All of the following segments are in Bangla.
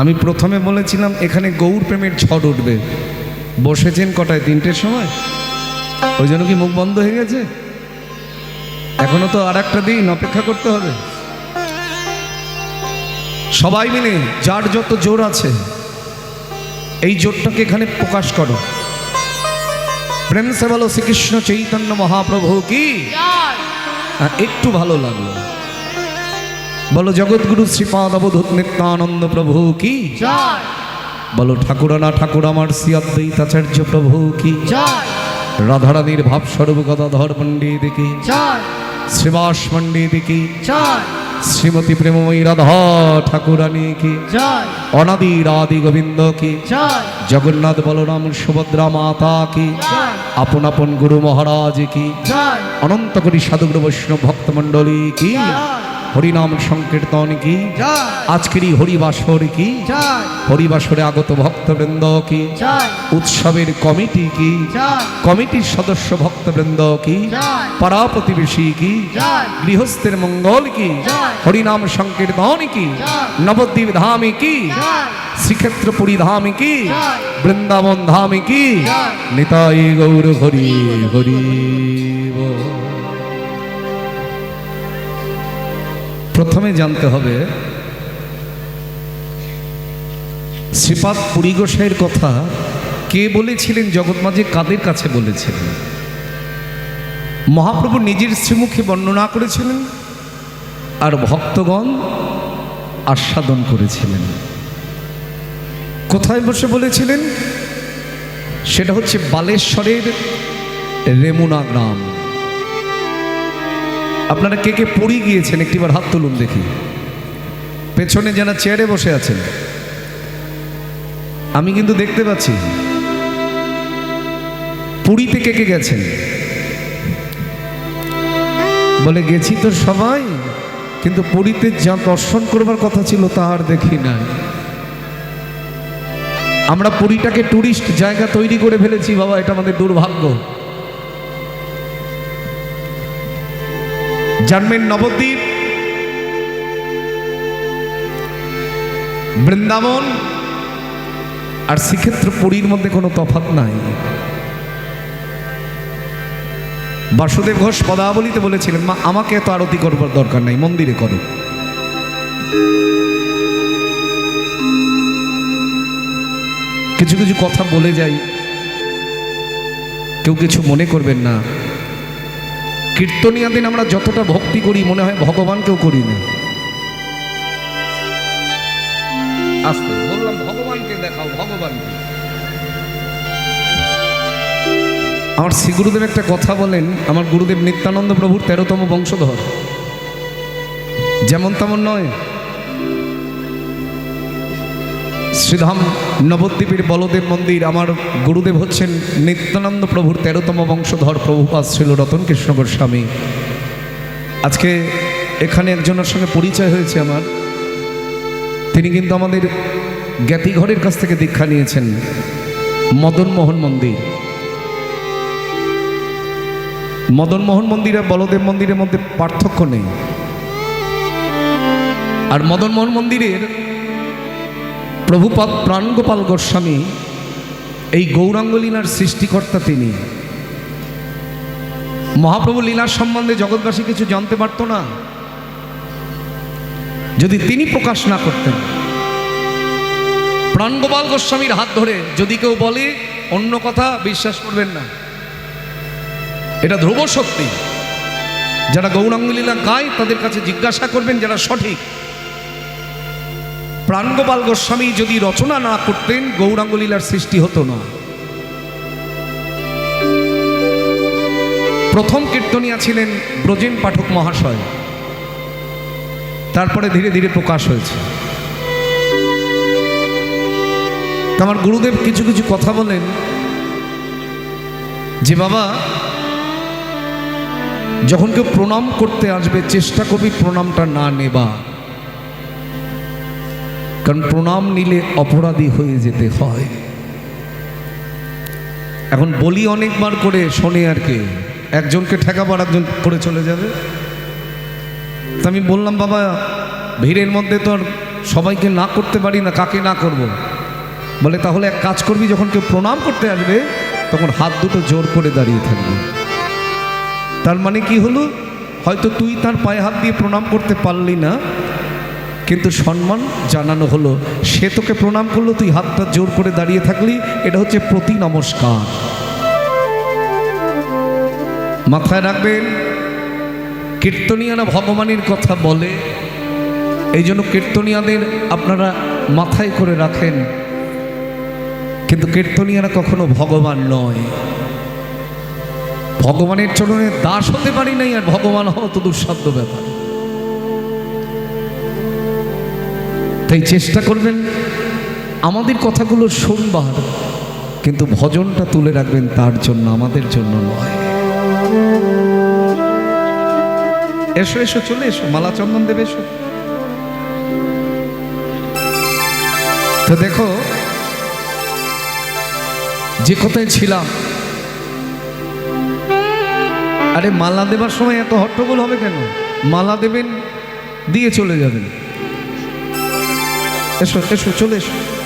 আমি প্রথমে বলেছিলাম এখানে গৌর প্রেমের ঝড় উঠবে। বসেছেন কটায়? তিনটের সময়? ওই জন্য কি মুখ বন্ধ হয়ে গেছে? এখনও তো আর একটা দিন অপেক্ষা করতে হবে। সবাই মিলে যার যত জোর আছে এই জোরটাকে এখানে প্রকাশ করো। প্রেম সে বলো শ্রীকৃষ্ণ চৈতন্য মহাপ্রভু কি? একটু ভালো লাগল। বলো জগৎগুরু শ্রীপাদ অবধূত নিত্যানন্দ প্রভু কি? বলো ঠাকুরানা ঠাকুর আমার শ্রী অদ্বৈতাচার্য প্রভু কি? রাধারানীর ভাব স্বরূপ গদাধর পণ্ডিত কি? জয়। শ্রীবাস পণ্ডিত দেখি শ্রীমতী প্রেমময়ী রাধা ঠাকুরানী কি? অনাদি রাদি গোবিন্দ কি? জগন্নাথ বলরাম সুভদ্রা মাতা কি? আপন আপন গুরু মহারাজ কি? অনন্ত কোটি সাধুগুরু বৈষ্ণব ভক্তমণ্ডলী কি? হরিনাম সংকীর্তন কি জয় আজকেরই হরিবাসর কি হরিবাসরে আগত ভক্তবৃন্দ কি উৎসবের কমিটি কি কমিটির সদস্য ভক্তবৃন্দ কি পাড়া প্রতিবেশী কি গৃহস্থের মঙ্গল কি হরিনাম সংকীর্তন কি নবদ্বীপ ধামে কি জয় শ্রীক্ষেত্রপুরী ধামে কি বৃন্দাবন ধামে কি নিতাই গৌর হরি হরি প্রথমে জানতে হবে, শ্রীপাদ পুরী গোসাইয়ের কথা কে বলেছিলেন জগৎমাঝে কাদের কাছে বলেছিলেন? মহাপ্রভু নিজের শ্রীমুখে বর্ণনা করেছিলেন আর ভক্তগণ আস্বাদন করেছিলেন। কোথায় বসে বলেছিলেন? সেটা হচ্ছে বালেশ্বরের রেমুনা গ্রাম। আপনারা কে কে পুরী গিয়েছেন? একটিবার হাত তুলুন দেখি। পেছনে যারা চেয়ারে বসে আছেন, আমি কিন্তু দেখতে পাচ্ছি। পুরীতে কে কে গেছেন? বলে, গেছি তো সবাই, কিন্তু পুরীতে যা দর্শন করবার কথা ছিল তা আর দেখি নাই। আমরা পুরীটাকে টুরিস্ট জায়গা তৈরি করে ফেলেছি, বাবা, এটা আমাদের দুর্ভাগ্য। জানবেন নবদ্বীপ, বৃন্দাবন আর শ্রীক্ষেত্র পুরীর মধ্যে কোনো তফাৎ নাই। বাসুদেব ঘোষ পদাবলিতে বলেছিলেন, মা, আমাকে এত আরতি করবার দরকার নাই, মন্দিরে করো। কিছু কিছু কথা বলে যাই, কেউ কিছু মনে করবেন না। কীর্তনিয়া দিন আমরা যতটা ভক্তি করি, মনে হয় ভগবানকেও করি না আস্তে বললাম, ভগবানকে দেখাও, ভগবানকে। আমার শ্রী গুরুদেব একটা কথা বলেন, আমার গুরুদেব নিত্যানন্দ প্রভুর তেরোতম বংশধর। যেমন তেমন নয় শ্রীধাম নবদ্বীপের বলদেব মন্দির আমার গুরুদেব হচ্ছেন নিত্যানন্দ প্রভুর তেরোতম বংশধর প্রভুপাদ ছিল রতন কৃষ্ণ গোস্বামী। আজকে এখানে একজনের সঙ্গে পরিচয় হয়েছে আমার। তিনি কিন্তু আমাদের জ্ঞাতিঘরের কাছ থেকে দীক্ষা নিয়েছেন মদন মোহন মন্দির। মদন মোহন মন্দির আর বলদেব মন্দিরের মধ্যে পার্থক্য নেই। আর মদন মোহন মন্দিরের প্রভুপাদ প্রাণগোপাল গোস্বামী, এই গৌরাঙ্গ লীলার সৃষ্টিকর্তা তিনি। মহাপ্রভু লীলার সম্বন্ধে জগৎবাসী কিছু জানতে পারতো না। যদি তিনি প্রকাশ না করতেন, প্রাণগোপাল গোস্বামীর হাত ধরে যদি কেউ বলে, অন্য কথা বিশ্বাস করবেন না। এটা ধ্রুব সত্যি যারা গৌরাঙ্গ লীলা গায়, তাদের কাছে জিজ্ঞাসা করবেন যারা সঠিক। প্রাণগোপাল গোস্বামী যদি রচনা না করতেন, গৌরাঙ্গ লীলার সৃষ্টি হতো না। প্রথম কীর্তনিয়া ছিলেন ব্রজেন পাঠক মহাশয়। তারপরে ধীরে ধীরে প্রকাশ হয়েছে। আমার গুরুদেব কিছু কিছু কথা বলেন। যে বাবা, যখন কেউ প্রণাম করতে আসবে, চেষ্টা করবি প্রণামটা না নেবা কারণ প্রণাম নিলে অপরাধী হয়ে যেতে হয়। এখন বলি অনেকবার করে শোনে আর কে, একজনকে ঠেকাবার একজন করে চলে যাবে। তো আমি বললাম, বাবা, ভিড়ের মধ্যে তো আর সবাইকে না করতে পারি না, কাকে না করব। বলে, তাহলে এক কাজ করবি, যখন কেউ প্রণাম করতে আসবে, তখন হাত দুটো জোর করে দাঁড়িয়ে থাকবে। তার মানে কি হলো? হয়তো তুই তার পায়ে হাত দিয়ে প্রণাম করতে পারলি না কিন্তু সম্মান জানানো হলো। সে তোকে প্রণাম করল, তুই হাতটা জোর করে দাঁড়িয়ে থাকলি, এটা হচ্ছে প্রতি নমস্কার। মাথায় রাখবেন কীর্তনিয়ারা ভগবানের কথা বলে, এই জন্য কীর্তনিয়াদের আপনারা মাথায় করে রাখেন। কিন্তু কীর্তনিয়ারা কখনো ভগবান নয়। ভগবানের চরণে দাস হতে পারি নাই আর ভগবান হওয়া তো দুঃসাধ্য ব্যাপার। তাই চেষ্টা করবেন। আমাদের কথাগুলো শুনবার, কিন্তু ভজনটা তুলে রাখবেন তার জন্য, আমাদের জন্য নয়। এসো এসো, চলে এসো, মালা চন্দন দেবে, এসো। তো দেখো, যে কথায় ছিলাম, আরে মালা দেবার সময় এত হট্টগোল হবে কেন? মালা দেবেন, দিয়ে চলে যাবেন। এসো এসো চলে এসো এসো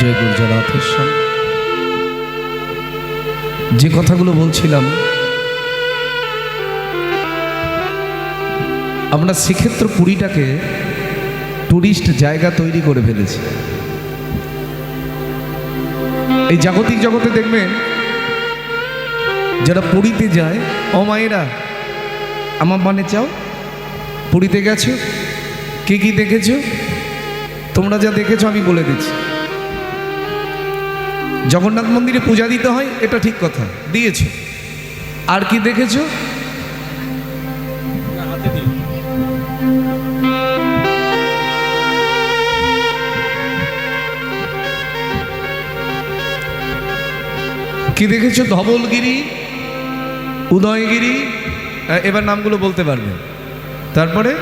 জয় গুরজরাথেশ্বর যে কথাগুলো বলছিলাম, আমরা শ্রীক্ষেত্র পুরীটাকে টুরিস্ট জায়গা তৈরি করে ফেলেছি। এই জাগতিক জগতে দেখবেন, যারা পুরীতে যায়, ও মায়েরা, আমার মানে চাও? পুরীতে গেছো? কে কি দেখেছ? তোমরা যা দেখেছ আমি বলে দিচ্ছি। জগন্নাথ মন্দিরে পূজা দিতে হয়, এটা ঠিক কথা। দিয়েছ। আর কি দেখেছ? কি দেখেছ? ধবলগিরি, উদয়গিরি এবার নামগুলো বলতে পারবে। তারপরে?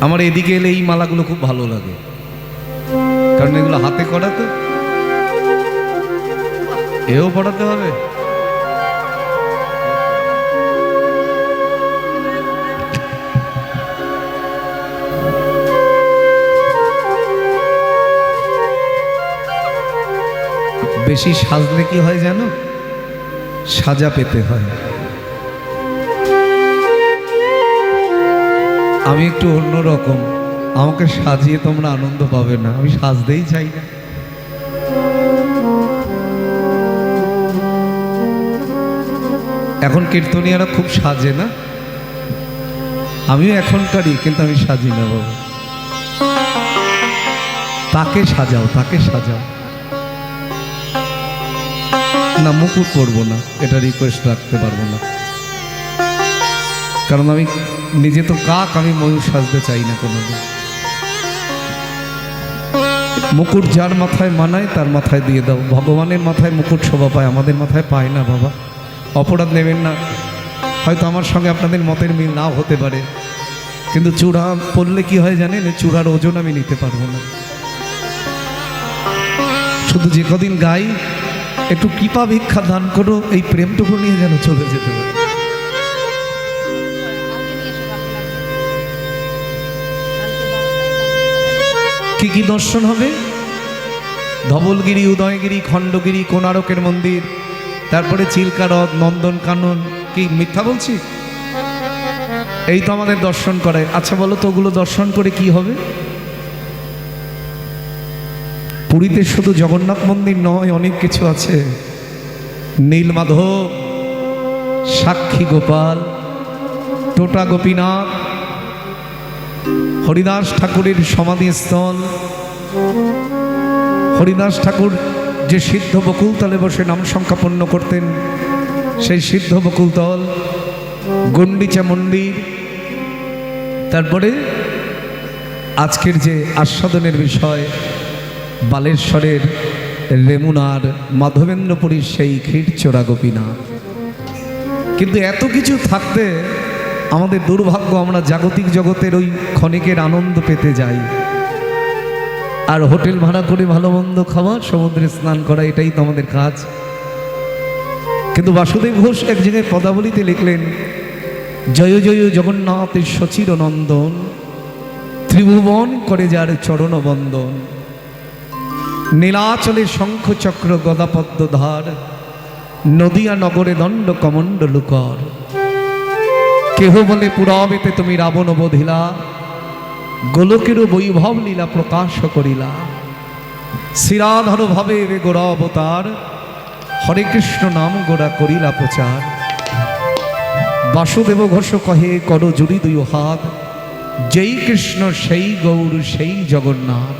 আমার এদিকে এলে এই মালাগুলো খুব ভালো লাগে। কারণ এগুলো হাতে করা তো এও পড়াতে হবে। বেশি সাজলে কি হয় জানো? সাজা পেতে হয়। আমি একটু অন্যরকম। আমাকে সাজিয়ে তোমরা আনন্দ পাবে না। আমি সাজতেই চাই না। এখন কীর্তনিয়ারা খুব সাজে না? আমিও এখনকারই, কিন্তু আমি সাজি না বাবা। তাকে সাজাও তাকে সাজাও। না, মুকুট পরবো না, এটা রিকোয়েস্ট রাখতে পারব না। কারণ আমি, নিজে তো কাক, আমি ময়ূর সাজতে চাই না কোনোদিন। মুকুট যার মাথায় মানায়, তার মাথায় দিয়ে দাও। ভগবানের মাথায় মুকুট শোভা পায়, আমাদের মাথায় পায় না বাবা। অপরাধ নেবেন না। হয়তো আমার সঙ্গে আপনাদের মতের মিল নাও হতে পারে। কিন্তু চূড়া পড়লে কি হয় জানেন? চূড়ার ওজন আমি নিতে পারব না। শুধু যে কদিন গাই, একটু কৃপা ভিক্ষা দান করো, এই প্রেমটুকু নিয়ে যেন চলে যেতে পারে। কি কি দর্শন হবে? ধবলগিরি, উদয়গিরি, খণ্ডগিরি কোনারকের মন্দির, তারপরে চিলকারদ নন্দন কানন কি মিথ্যা বলছি? এই তো আমাদের দর্শন করে। আচ্ছা বলো তো ওগুলো দর্শন করে কি হবে? পুরীতে শুধু জগন্নাথ মন্দির নয়, অনেক কিছু আছে। নীলমাধব, সাক্ষী গোপাল, টোটা গোপীনাথ হরিদাস ঠাকুরের সমাধিস্থল হরিদাস ঠাকুর যে সিদ্ধ বকুলতলে বসে নাম সংখ্যাপন্ন করতেন, সেই সিদ্ধ বকুলতল গন্ডিচা মন্দির, তারপরে আজকের যে আস্বাদনের বিষয়, বালেশ্বরের রেমুনার মাধবেন্দ্রপুরীর সেই ক্ষীরচোরা গোপীনাথ। কিন্তু এত কিছু থাকতে আমাদের দুর্ভাগ্য, আমরা জাগতিক জগতের ওই ক্ষণিকের আনন্দ পেতে যাই। আর হোটেল ভাড়া করে ভালো মন্দ খাওয়া, সমুদ্রে স্নান করা, এটাই তো আমাদের কাজ। কিন্তু বাসুদেব ঘোষ এক জায়গায় পদাবলিতে লিখলেন, জয় জয় জগন্নাথের সচির নন্দন, ত্রিভুবন করে যার চরণ বন্দন। নীলাচলে শঙ্খ চক্র গদাপদ্ম ধার নদিয়া নগরে দণ্ড কমণ্ডলুকর কেহ বলে পুরাবেতে তুমি রাবণ বধিলা? গোলকেরও বৈভব লীলা প্রকাশ করিলা। শিরাধর ভাবে রে গোড়া অবতার হরে কৃষ্ণ নাম গোড়া করিলা প্রচার। বাসুদেব ঘোষ কহে, কর জুড়ি দুই হাত, যেই কৃষ্ণ সেই গৌর সেই জগন্নাথ।